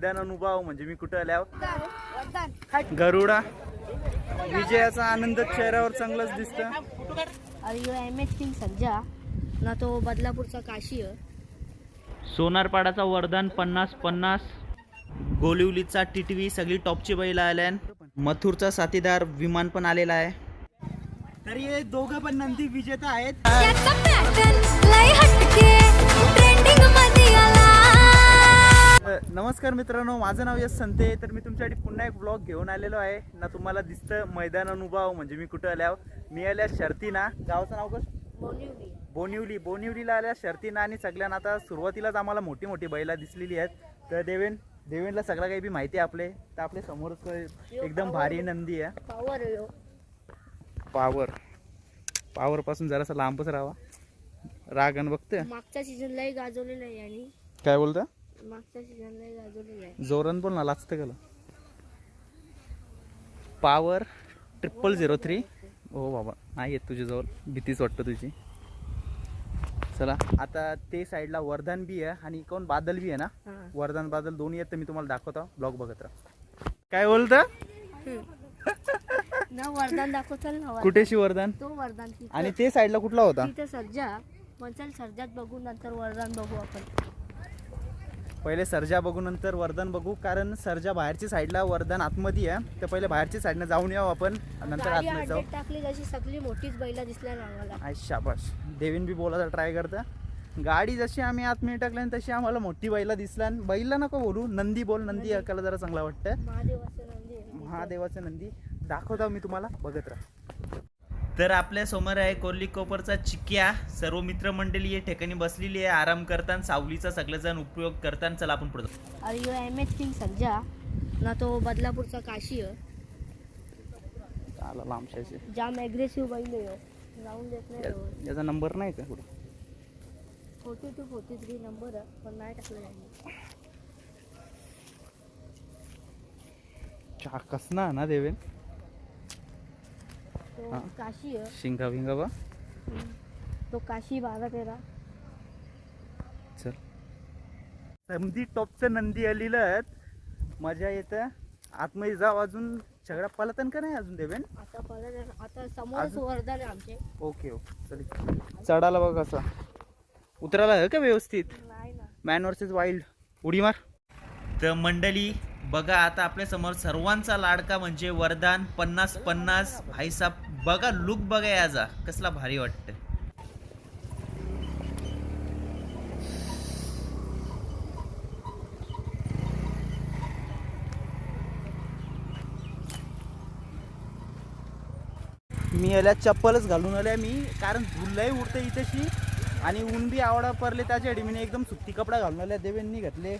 मैदान अनुभव म्हणजे मी कुठं आल्यावर? गरुडा. विजयाचा आनंद चेहऱ्यावर चांगलाच दिसत. अरे यो एम एच किंग सज्जा. ना तो बदलापूरचा काशी सोनारपाडाचा वरदान पन्नास पन्नास. गोलिवलीचा टिटवी सगळी टॉपची बैल आल्यान. मथुरचा साथीदार विमान पण आलेला आहे. तरी हे दोघं पण नंदी विजेता आहेत. नमस्कार मित्रांनो माझं नाव यश संते. तर मी तुमच्यासाठी पुन्हा एक ब्लॉग घेऊन आलेलो आहे. ना तुम्हाला दिसतं मैदान अनुभव म्हणजे मी कुठं आल्यावर. मी आल्या शर्ती ना गावाचं नाव कसं? बोनिवली. बोनिवली. बोनिवलीला आल्या शर्तीनं आणि सगळ्यांना आता सुरुवातीलाच आम्हाला मोठी मोठी बैला दिसलेली आहेत. तर देवेन देवेनला सगळं काही बी माहिती आहे आपले. तर आपल्या समोरच एकदम भारी नंदी आहे. पॉवर पावर पावर पासून जरासा लांबच राहावा. रागण बघते मागच्या सीझन लय गाजवलेलं आहे आणि काय बोलतं? मागच्या सीझन लय गाजवलेलं आहे. जोरन बोल ना लाचतं गेलं पावर ट्रिपल झिरो थ्री हो बाबा नाही येत तुझ्याजवळ भीतीच वाटतं तुझी. चला आता ते साईडला वर्धन बी आहे आणि कोण? बादल बी आहे ना. वर्धन बादल दोन्ही आहेत तर मी तुम्हाला दाखवतो. ब्लॉग बघत राहा. काय बोलतं ना वरदान दाखव चल ना वरदान. कुठेशी वर्धन? तो वरदान तिथं- आणि ते साईडला कुठला होता? तिथं सर्जा. मग चल सर्जात बघू नंतर वरदान बघू आपण. पहिले सर्जा बघू नंतर वर्धन बघू कारण सर्जा बाहेरची साईडला वर्धन आतमध्ये आहे. तर पहिले बाहेरची साईडनं जाऊन येऊ आपण नंतर आतमध्ये जाऊ. टाकली जशी सगळी मोठीच बैला दिसल्या ना शाबाश देवीन बी बोलायचा ट्राय करता. गाडी जशी आम्ही आतमध्ये टाकल्या तशी आम्हाला मोठी बैला दिसला आणि बैला नको बोलू नंदी बोल नंदी ऐकायला जरा चांगला वाटतं महादेवाचं नंदी आहे. महादेवाचं नंदी दाखवतो मी तुम्हाला बघत राहा. तर आपल्यासमोर आहे कोर्ली कोपरचा चिक्या. सर्व मित्रमंडळी या ठिकाणी बसलेली आहे आराम करताना सावलीचा सगळेजण उपयोग करताना. चला आपण पुढे जाऊ. यो एम एच किंग सज्जा. ना तो बदलापूरचा काशी आहे. आला लांबशाचे जाम ॲग्रेसिव्ह बैल आहे ह्यो. जाऊन देत नाही ह्यो. याचा नंबर नाही का पुढे forty two forty three number आहे पण नाही टाकलं त्यांनी चहा कसना ना देवेन. तो हा. काशी आहे शिंगा विंगा बा? तो काशी बारा तेरा। चल। समधी टॉपचं नंदी आलेलं आहेत। मजा येतं। आतमध्ये जाऊ अजून। सगळा पलतन का नाही अजून देवेन? आता परत आता समोरच अजून- वरदान आहे आमचे. Okay okay. चल चढाला बघ कसा. उतराला आहे का व्यवस्थित? नाही ना. मॅन वर्सेस वाईल्ड उडी मार. तर मंडळी बघा आता आपल्यासमोर सर्वांचा लाडका म्हणजे वरदान पन्नास पन्नास भाईसाब बघा लुक बघा याचा कसला भारी वाटतं मी याला चप्पलच घालून आल्या मी कारण धुलही उडतं इथेशी. आणि ऊन बी आवडा पडले त्याच्यासाठी मी एकदम सुट्टी कपडा घालून आल्या. देवेंनी घातले.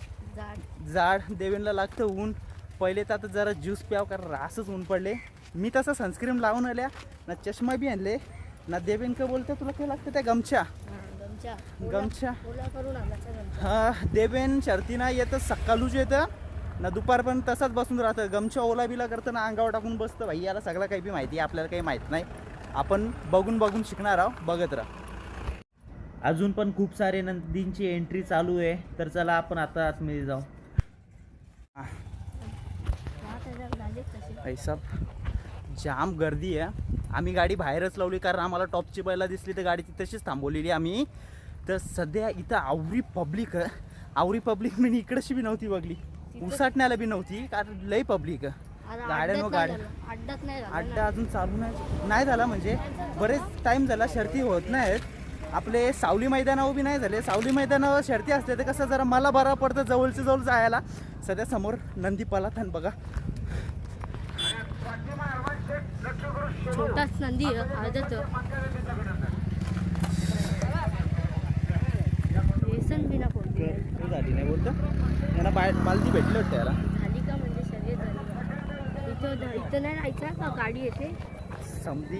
जाड. देवेनला लागतं ऊन. पहिले तर आता जरा ज्यूस प्याव कारण रासच ऊन पडले. मी तसं सनस्क्रीन लावून आल्या ना चष्मा बी आणले ना देवेन का बोलतं तुला काय लागतं त्या गमछा? हा, गमछा. हा देवेन शर्तीना येतं सकाळूच येतं ना दुपारपर्यंत तसाच बसून राहतं. गमछा ओला बिला करतं ना अंगावर टाकून बसतं. भाई याला सगळं काही बी माहिती आहे आपल्याला काही माहीत नाही. आपण बघून बघून शिकणार आहोत बघत राहा. अजून पण खूप सारे नंदींची एंट्री चालू आहे. तर चला आपण आता आतमध्ये जाऊ. पैसा जाम गर्दी आहे. आम्ही गाडी बाहेरच लावली कारण आम्हाला टॉपची बैला दिसली तर गाडी ती तशीच थांबवलेली आम्ही. तर सध्या इथं आवरी पब्लिक आहे. आवरी पब्लिक मी इकडची बी नव्हती बघली. उसाटण्याला बी नव्हती कारण लई पब्लिक गाड्या गाड्या. अड्डा. अजून चालू नाही नाही झाला म्हणजे बरेच टाईम झाला शर्ती होत नाहीत. आपले सावली मैदानावर बी नाही झाले. सावली मैदानावर शर्ती असते तर कसं जरा मला बरं पडतं जवळच्या जवळ जायला. सध्या समोर नंदी पलाथन बघा. छोटाच नंदी व्यसन बिना कोणती झाली नाही बोलतं? यांना बाय बालदी भेटली वाटतं याला झाली का म्हणजे शर्यत झाली इथं इथं नाही राहायचं का? गाडी येते? समधी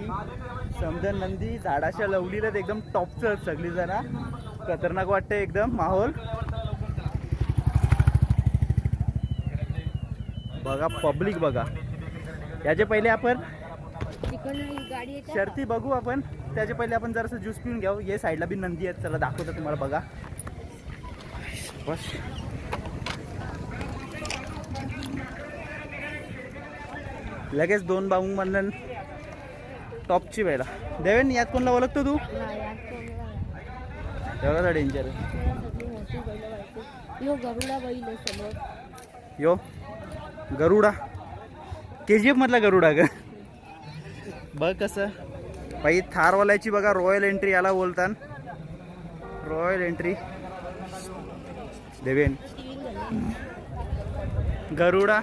समजा नंदी झाडाच्या लवलीला एकदम टॉपचं सगळी जरा खतरनाक वाटतं एकदम माहोल. बघा पब्लिक बघा. याचे पहिले आपण शर्ती बघू आपण. त्याच्या पहिले आपण जरासं ज्यूस पिऊन घेऊ. हे साईडला बी नंदी आहेत. चला दाखवतो तुम्हाला बघा. बस. लगेच दोन बाबू म्हणून टॉपची बैला देवेन यात कोणला ओळखतो तू. एवढा डेंजर यो गरुडा के जी एफ मधला गरुडा ग. बघ कसं. बाई थारवाल्याची बघा रॉयल एंट्री याला बोलतात रॉयल एंट्री देवेन. गरुडा.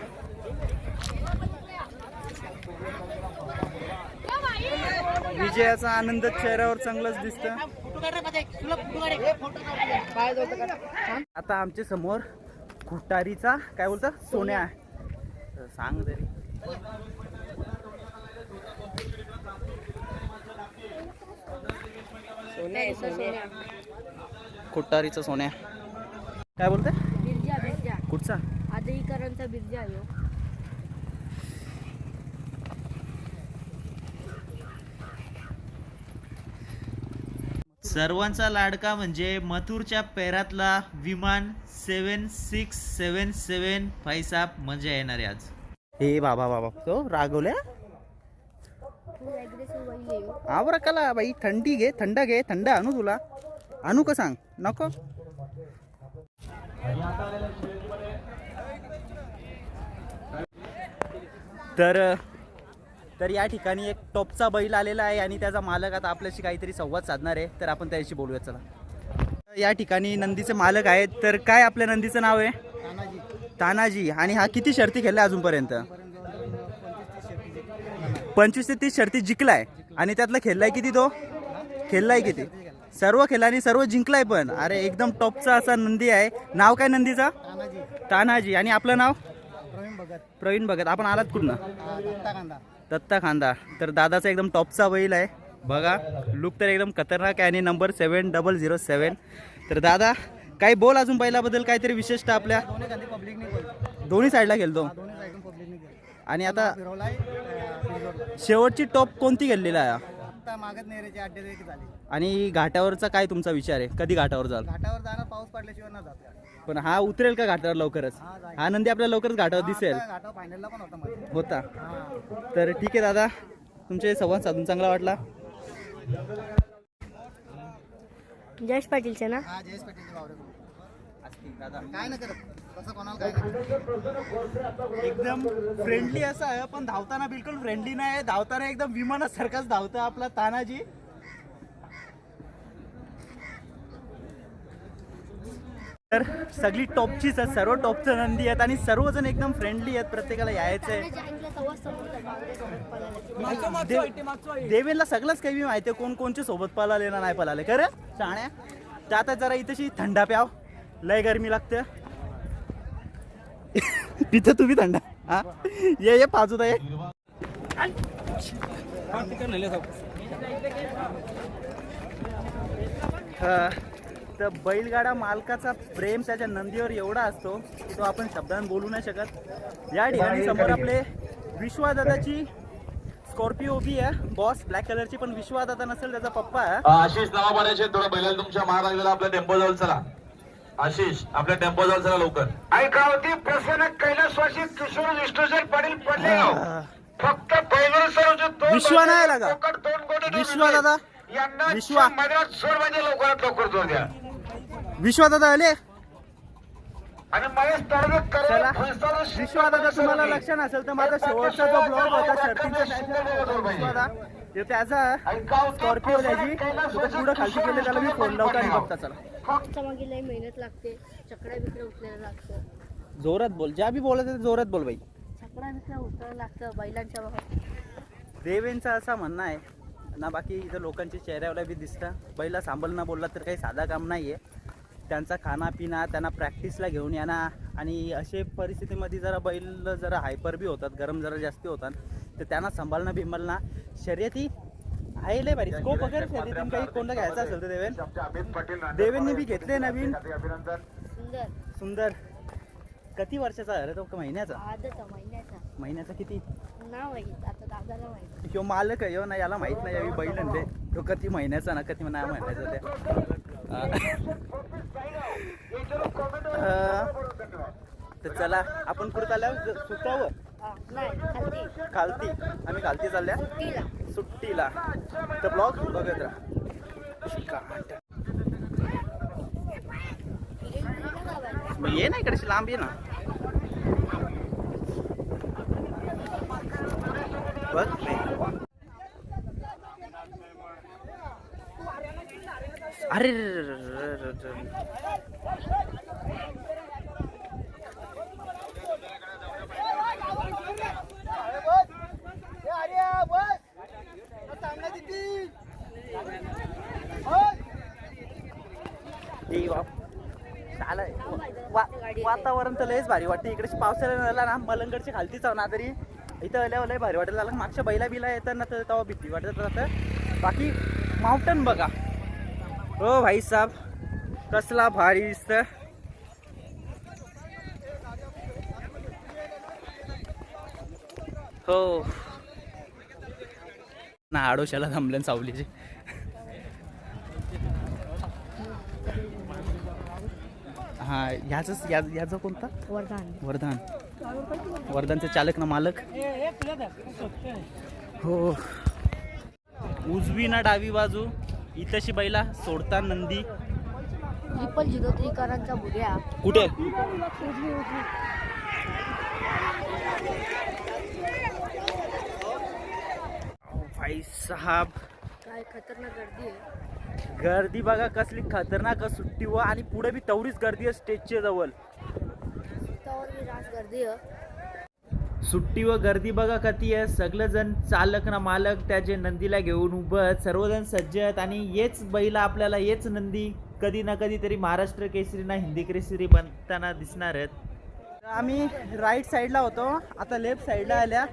विजयाचा आनंद चेहऱ्यावर चांगलाच दिसत आता आमच्यासमोर खुटारीचा काय बोलता? सोन्या सांग तरी खुटारीचा सोन्या. काय बिरजा कुठचा? आदईकरांचा बिरजा आहे हो. ह्यो. सर्वांचा लाडका म्हणजे मथुरच्या पेरातला विमान सेवन सिक्स सेवन सेवन पैसाप मजा येणार आहे आज. हे बाबा बाबा. तो रागवल्या. आवरा कला बाई थंडी घे थंड घे थंड आणू तुला. आणू का सांग? नको. तर तर या ठिकाणी एक टॉपचा बैल आलेला आहे आणि त्याचा मालक आता आपल्याशी काहीतरी संवाद साधणार आहे. तर आपण त्याशी बोलूया चला. या ठिकाणी नंदीचे मालक आहेत. तर काय आपल्या नंदीचं नाव आहे? तानाजी. आणि हा किती शर्ती खेळला अजूनपर्यंत? पंचवीस ते तीस शर्ती जिंकलाय. आणि त्यातला खेळलाय किती तो? खेळलाय किती? सर्व खेळला आणि सर्व जिंकलाय पण. अरे एकदम टॉपचा असा नंदी आहे. नाव काय नंदीचा? तानाजी. आणि आपलं नाव? प्रवीण भगत. आपण आलात कुठनं? दत्ता खांदा तर दादाचा एकदम टॉपचा बैल आहे. बघा लुक तर एकदम खतरनाक आहे आणि number seven double zero seven तर दादा काही बोल अजून बैलाबद्दल काहीतरी विशेषतः आपल्या? दोन्ही साईडला खेळतो आणि आता शेवटची टॉप कोणती गेलेला आहे? मागत आणि घाटावरचा काय तुमचा विचार आहे? कधी घाटावर जाल? घाटावर जाणार पाऊस पडल्याशिवाय पण हा उतरेल का घाटावर लवकरच? हा नंदी आपल्याला लवकरच घाटावर दिसेल. घाटावर फायनलला पण होता मध्ये. होता. तर ठीक आहे दादा तुमचे संवाद साधून चांगला वाटला. जयेश पाटीलचे ना? हा जयेश पाटीलचे वावरे काय ना करत. तसं कोणाला काय नाही. एकदम फ्रेंडली असं आहे पण धावताना बिलकुल फ्रेंडली नाही धावताना एकदम विमानासारखाच धावतं आपला तानाजी. तर सगळी टॉपचीच आहेत सर्व टॉपचं नंदी आहेत आणि सर्वजण एकदम फ्रेंडली आहेत प्रत्येकाला यायचं आहे देवेनला सगळंच काही माहिती आहे कोण कोणच्या सोबत पळाले ना नाही पळाले. खरं? शाण्या तर आता जरा इथेशी थंडा प्याव. लय गरमी लागते. पितं तुम्ही थंडा. हा? ये ये पाजूत आहे अं, तर बैलगाडा मालकाचा प्रेम त्याच्या नंदीवर एवढा असतो की तो आपण शब्दांत बोलू नाही शकत. या ठिकाणी समोर आपले विश्वादादाची स्कॉर्पिओ उभी आहे. बॉस ब्लॅक कलरची पण विश्वादादा नसेल त्याचा पप्पा आहे. आशिष नावा पाण्याचे थोडं बैलाला तुमच्या मार लागलेला आपल्या टेम्पो जवळ चला. आशिष आपल्या टेम्पो जवळ चला लवकर. ऐका होती प्रसन्न कैलासवासी किशोर विष्णुजन पाटील पडले फक्त पहिलं सर विश्वा नाही? कोकण दोन विश्वा दादा? यांना विश्वा? मैदानात सोड म्हणजे लवकरात लवकर जोर द्या. विश्वादादा आले? चला. विश्वादादा तुम्हाला लक्ष नसेल तर माझा शेवटचा जो ब्लॉग होता शर्तींचा ते त्याचा स्कॉर्पिओ त्याची कुठं पुढं खालची गेले त्याला मी फोन लावतो आणि बघता चला. मेहनत लागते. चकड्या बिकड्या उचलायला लागतं. जोरात बोल. ज्या बी बोलत जोरात बोल बाई. चकड्या बिकड्या उचलायला लागतं बैलांच्या बघा देवेंचं असं म्हणणं आहे ना बाकी इथं लोकांच्या चेहऱ्यावर बी दिसतं. बैला सांभाळणं बोलला तर काही साधा काम नाही आहे त्यांचा खाना पिना त्यांना प्रॅक्टिसला घेऊन येणं आणि असे परिस्थितीमध्ये जरा बैल जरा हायपर बी होतात गरम जरा जास्ती होतात तर त्यांना सांभाळणं बिंबलणं शर्यती आहे लय भारी. स्कोप वगैरे शर्यतीन काही कोणतं घ्यायचं असेल तर देवेन. अमित पाटील देवेंनी बी घेतले नवीन. अभिनंदन. सुंदर. सुंदर. किती वर्षाचा अरे तो? का महिन्याचा महिन्याचा. महिन्याचा किती? नाव माहीत आता दादाला माहीत ह्यो मालक आहे ह्यो ना याला माहीत नाही यावी बैल ते तो कधी महिन्याचा ना कधी नाही महिन्याचा ते. तर चला आपण पुढे आल्यावर सुटावं खालती. आम्ही खालती चालल्या. सुट्टीला. तर ब्लॉग बघत राहा. मग ये ना इकडे लांब ये ना. बघ. अरे वा- वातावरण तर लयच भारी वाटते इकडे पावसाळ्याला ना मलंगडची खालतीच ना तरी इथं आल्यावर लय भारी वाटेल लागलं मागच्या बैला बिला येताना तर तेव्हा भीती वाटत बाकी माउंटन बघा हो भाई साहेब कसला भारी दिसत हो. ना आडोशाला थांबलं सावलीचे. हा ह्याच या याचा कोणता? वर्धान वर्धन वर्धनचे चालक ना मालक. हो. उजवी ना डावी बाजू. इथशी बैला सोडता नंदी. ट्रिपल झिरो त्रिकरांचा कुठे? भाई साहब. काय खतरनाक गर्दी आहे. गर्दी बघा कसली खतरनाक सुट्टी व आणि पुढे बी तेवढीच गर्दी आहे स्टेजच्या जवळ. त्यावर बी रास गर्दी आहे. सुट्टी व गर्दी बघा कधी आहे. सगळेजण चालक ना मालक त्याचे नंदीला घेऊन उभं आहेत. सर्वजण सज्ज आहेत आणि हेच बैला आपल्याला हेच नंदी कधी ना कधी तरी महाराष्ट्र केसरी ना हिंदी केसरी बनताना दिसणार आहेत. आम्ही राईट साईडला होतो. आता लेफ्ट साईडला आल्या.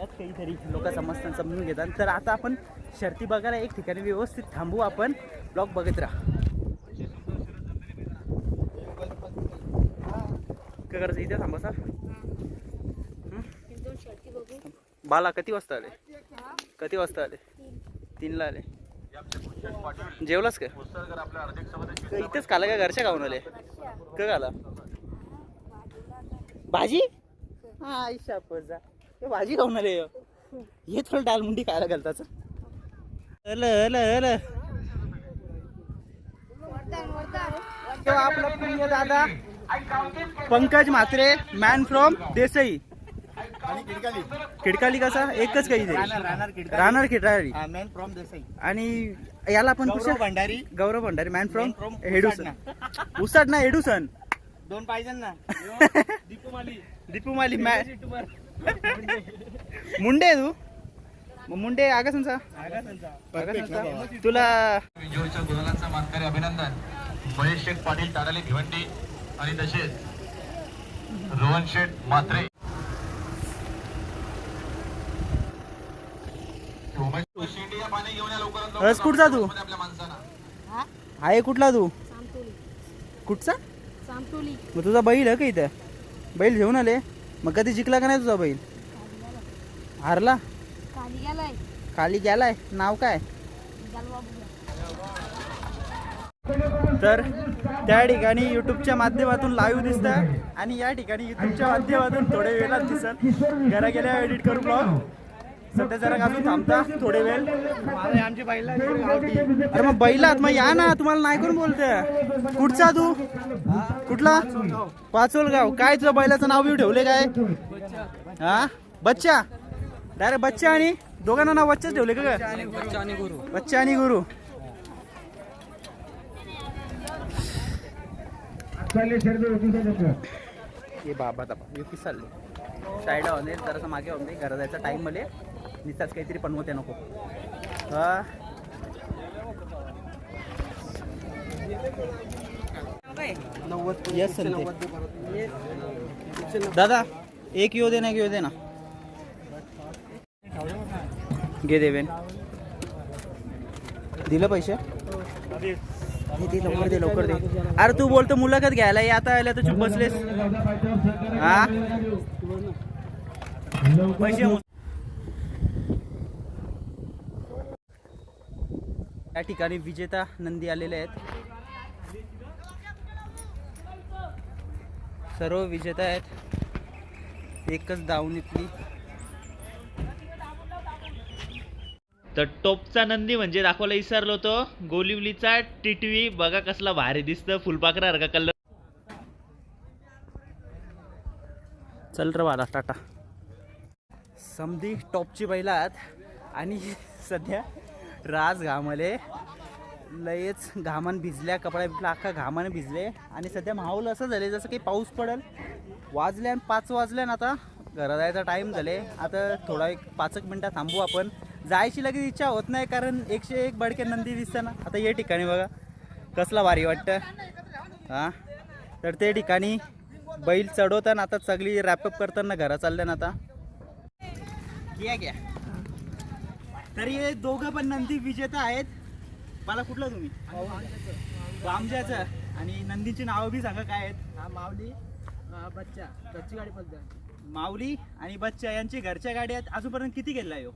काहीतरी लोक समजतात समजून घेतात. तर आता आपण शर्ती बघायला एक ठिकाणी व्यवस्थित थांबू आपण. ब्लॉग बघत राहा. काय करायचं इथे थांबा सर बाला किती वाजता आले? किती वाजता आले? तीनला आले. जेवलास का? इथेच खाला का घरच्या खाऊन आले? का खाला? भाजी? हा आईशा जा. भाजी खाऊन आले हे थोडं डाल मुंडी खायला घालताच. अल अल अल. आपला प्रिय दादा. Pankaj Mhatre man from Desai. खिडकाली. कसा? एकच काही राहणार खिडारी मॅन फ्रॉम देसाई. आणि याला पण गौरव भंडारी. Gaurav Bhandari man from हेडुसन. उसाड ना हेडुसन. दोन पाहिजे ना. दीपू माली मॅ मुंडे तू? मग मुंडे आगासनचा? तुला विजयच्या गुलालांचा मानकरी अभिनंदन. महेश शेठ पाटील ताडाली भिवंडी. आणि तसेच रोहन शेठ लवकरात हस कुठचा तू? आहे कुठला तू? सामटोली कुठचा? सामटोली मग तुझा बैल आहे का इथं? बैल घेऊन आले. मग कधी जिंकला का नाही तुझा बैल? हारला? खाली गेलाय. नाव काय? तर त्या ठिकाणी युट्यूबच्या माध्यमातून लाईव्ह दिसतं आणि या ठिकाणी युट्यूबच्या माध्यमातून थोडे वेळात दिसत घरा गेल्या एडिट करू ब्लॉग सध्या जरा अजून थांबता थोडे वेळ. आमची बाईला अरे मग बैलात मग या ना तुम्हाला नाही कोण बोलतोय. कुठचा तू? कुठला? पाचोलगाव काय तुझं बैलाचं नाव बिव ठेवले काय? हा? बच्चा? डायरेक्ट बच्चा आणि दोघांना नाव बच्चाच ठेवले का काय? बच्चा आणि गुरु. ये बाबा दाबा युकी चालले साईडला जरासं मागे होते घरा जायचा टाईम मले. निसाच काहीतरी बनवते नको. हा. येस दादा एक येऊ दे ना एक येऊ दे ना. घे देवेन. दिलं पैसे? दे दे लवकर दे लवकर दे. अरे तू बोलतो मुलाखत घ्यायला ये आता आल्या तर चुप बसलेस. हा? पैसे या ठिकाणी विजेता नंदी आलेले आहेत. सर्व विजेता आहेत. एकच धावून इथली. तर टोपचा नंदी म्हणजे दाखवायला विसरलो होतो. गोलिवलीचा टिटवी बघा कसला भारी दिसतं. फुलपाखरा अर्का कलर. चल रे वाला टाटा. समधी टॉपची बैलात आणि सध्या राज घामले. लयच घामान भिजल्या कपडा बिपला अख्खा घामाने भिजले. आणि सध्या माहोल असं झाले जसं काही पाऊस पडेल. वाजल्या आणि पाच वाजल्यान आता घरा जायचा टाईम झाले आता थोडा एक पाच एक मिनटं थांबू आपण. जायची लगेच इच्छा होत नाही कारण एकशे एक बडके नंदी दिसतं ना. आता या ठिकाणी बघा कसला भारी वाटतं हां? तर ते ठिकाणी बैल चढवताना आता सगळी रॅपअप करताना घरा चालल्या ना आता. घ्या घ्या. तर हे दोघं पण नंदी विजेता आहेत. मला कुठलं तुम्ही? बामजाचं आणि नंदीची नावं बी सांगा काय आहेत. हा माऊली बच्चा गाडी माऊली आणि बच्चा यांची घरच्या गाड्या आहेत. अजूनपर्यंत किती खेळलाय हो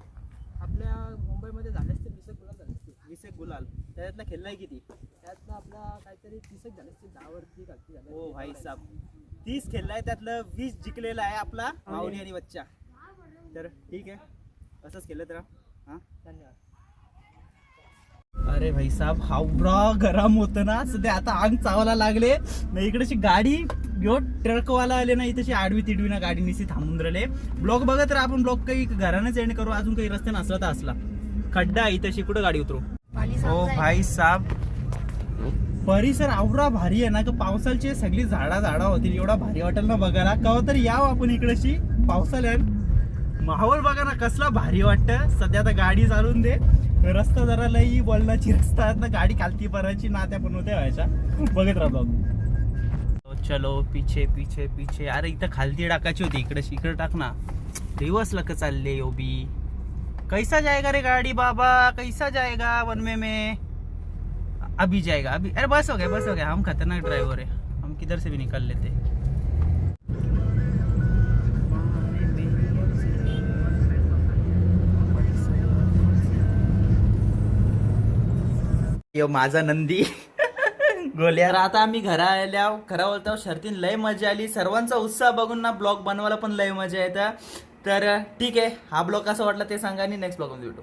आपल्या मुंबईमध्ये झाले असते वीस एक गुलाब झाले असते वीस एक गुलाल त्याच्यातला खेळलाय किती? त्यातनं आपला काहीतरी तीस एक झाले दहावरती झाले. हो भाई साहेब तीस खेळलाय त्यातलं वीस जिंकलेला आहे आपला माऊली आणि बच्चा. तर ठीक आहे. असंच केलं तर हां? धन्यवाद. अरे भाई साहब हावडा गरम होतं ना. सध्या आता अंग चावायला लागले. ना इकडेची गाडी यो ट्रकवाला आले ना इथेची आडवी तिडवी ना गाडी निशी थांबून राहिले. ब्लॉक बघत राहा आपण. ब्लॉक काही घरानेच एंड करू. अजून काही रस्ते नसला तर असला. खड्डा इथेशी. कुठं गाडी उतरू? ओ भाई साहब परिसर आवरा भारी आहे ना का पावसाची सगळी झाडा झाडा होतील एवढा भारी वाटेल ना बघायला. कवा तरी याव आपण इकडेशी पावसाळ्यात. माहोल बघा ना कसला भारी वाटतं. सध्या आता गाडी चालून दे. रस्ता जरा लई बोलण्याची रस्ता आहेत ना गाडी खालती परायची ना त्या पण होत्या व्हायच्या. बघत राहा ब्लॉग चलो पिछे पिछे पिछे. अरे इथं खालती टाकायची होती इकडे इकडे टाक ना. रिवर्स लक चालले यो बी. कैसा जाएगा रे गाड़ी बाबा? कैसा जाएगा वन में में? अभी जाएगा अभी। अरे बस हो गया बस हो गया। हम खतरनाक ड्राइवर है। हम किधर से भी निकल लेते। यो माझा नंदी। गोल्या आता आम्ही घरा आल्या खरा बोलतो शर्तीन लय मजा आली. सर्वांचा उत्साह बघून ना ब्लॉग बनवायला पण लय मजा येतं. तर ठीक आहे. हा ब्लॉग कसा वाटला ते सांगा आणि नेक्स्ट ब्लॉगमध्ये भेटू.